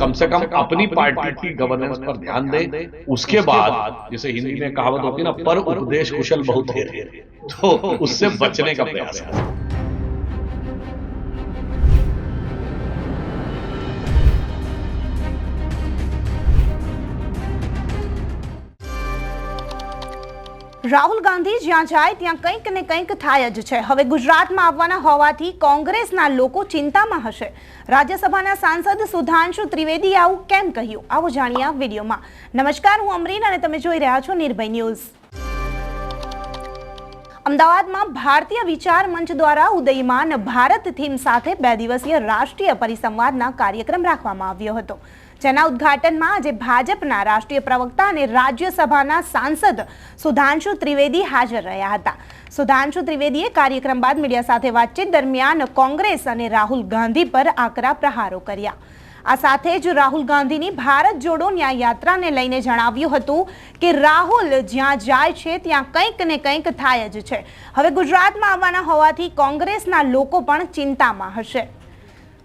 कम से कम अपनी पार्टी की गवर्नेंस पर ध्यान दे उसके बाद जैसे हिंदी में कहावत होती है ना पर उपदेश कुशल बहुत है तो उससे बचने का प्रयास करें રાહુલ ગાંધી જ્યાં જાય ત્યાં કંઈક ને કંઈક થાય જ છે. હવે ગુજરાતમાં આવવાના હોવાથી કોંગ્રેસના લોકો ચિંતામાં હશે. રાજ્યસભાના સાંસદ સુધાંશુ ત્રિવેદીએ આવું કેમ કહ્યું? આવો જાણીએ વિડીયોમાં. નમસ્કાર, હું અમરીન અને તમે જોઈ રહ્યા છો નિર્ભય ન્યૂઝ. અમદાવાદમાં ભારતીય વિચાર મંચ દ્વારા ઉદયમાન ભારત થીમ સાથે બે દિવસીય રાષ્ટ્રીય પરિસંવાદના કાર્યક્રમ રાખવામાં આવ્યો હતો. જેના ઉદ્ઘાટનમાં આજે ભાજપના રાષ્ટ્રીય પ્રવક્તા અને રાજ્યસભાના સાંસદ સુધાંશુ ત્રિવેદી હાજર રહ્યા હતા. સુધાંશુ ત્રિવેદીએ કાર્યક્રમ બાદ મીડિયા સાથે વાતચીત દરમિયાન કોંગ્રેસ અને રાહુલ ગાંધી પર આકરા પ્રહારો કર્યા. આ સાથે જ રાહુલ ગાંધીની ભારત જોડો ન્યાય યાત્રાને લઈને જણાવ્યું હતું કે રાહુલ જ્યાં જાય છે, ત્યાં કંઈક ને કંઈક થાય જ છે. હવે ગુજરાતમાં આવવાના હોવાથી કોંગ્રેસના લોકો પણ ચિંતામાં હશે.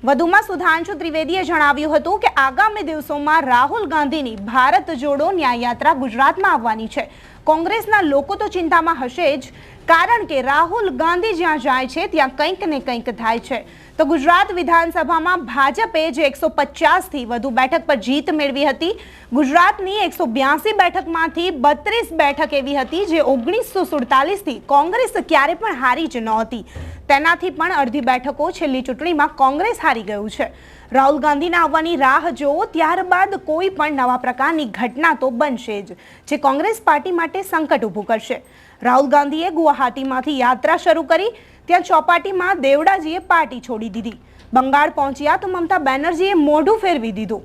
વધુમાં સુધાંશુ ત્રિવેદીએ જણાવ્યું હતું કે આગામી દિવસોમાં રાહુલ ગાંધીની ભારત જોડો ન્યાય યાત્રા ગુજરાતમાં આવવાની છે. કોંગ્રેસના લોકો તો ચિંતામાં હશે જ, કારણ કે રાહુલ ગાંધી જ્યાં જાય છે, ત્યાં કંઈક ને કંઈક થાય છે. તો ગુજરાત વિધાનસભામાં ભાજપે જે એકસો પચાસથી વધુ બેઠક પર જીત મેળવી હતી. ગુજરાતની એકસો બ્યાસી બેઠકમાંથી બત્રીસ બેઠક એવી હતી જે ઓગણીસો સુડતાલીસથી કોંગ્રેસ ક્યારે પણ હારી જ નહોતી. તેનાથી પણ અડધી બેઠકો છેલ્લી ચૂંટણીમાં કોંગ્રેસ હારી ગયું છે. રાહુલ ગાંધીના આવવાની રાહ જોવો ત્યારબાદ કોઈ પણ નવા પ્રકારની ઘટના તો બનશે જ. જે કોંગ્રેસ પાર્ટી માટે સંકટ ઊભું કરશે. રાહુલ ગાંધીએ ગુવાહાટીમાંથી યાત્રા શરૂ કરી, ત્યાં ચોપાટીમાં દેવડાજીએ પાર્ટી છોડી દીધી. બંગાળ પહોંચ્યા તો મમતા બેનર્જીએ મોઢું ફેરવી દીધું.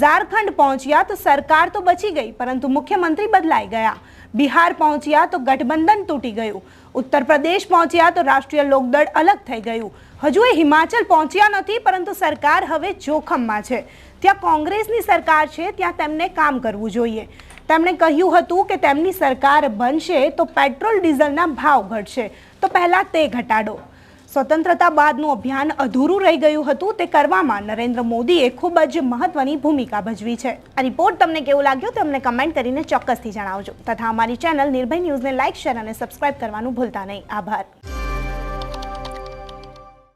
ઝારખંડ પહોંચ્યા તો સરકાર તો બચી ગઈ, પરંતુ મુખ્યમંત્રી બદલાઈ ગયા. બિહાર પહોંચ્યા તો ગઠબંધન તૂટી ગયું. ઉત્તર પ્રદેશ પહોંચ્યા તો રાષ્ટ્રીય લોકદળ અલગ થઈ ગયું. હજુ એ હિમાચલ પહોંચ્યા નથી, પરંતુ સરકાર હવે જોખમમાં છે. ત્યાં કોંગ્રેસની સરકાર છે, ત્યાં તેમને કામ કરવું જોઈએ. તેમણે કહ્યું હતું કે તેમની સરકાર બનશે તો પેટ્રોલ, ડીઝલના ભાવ ઘટશે. તો પહેલાં તે ઘટાડો. સ્વતંત્રતા બાદનું અભિયાન અધૂરું રહી ગયું હતું. તે કરવામાં નરેન્દ્ર મોદીએ ખૂબ જ મહત્વની ભૂમિકા ભજવી છે. આ રિપોર્ટ તમને કેવું લાગ્યો તમને કમેન્ટ કરીને ચોક્કસથી જણાવજો. તથા અમારી ચેનલ નિર્ભય ન્યૂઝને લાઇક, શેર અને સબસ્ક્રાઇબ કરવાનું ભૂલતા નહીં. આભાર.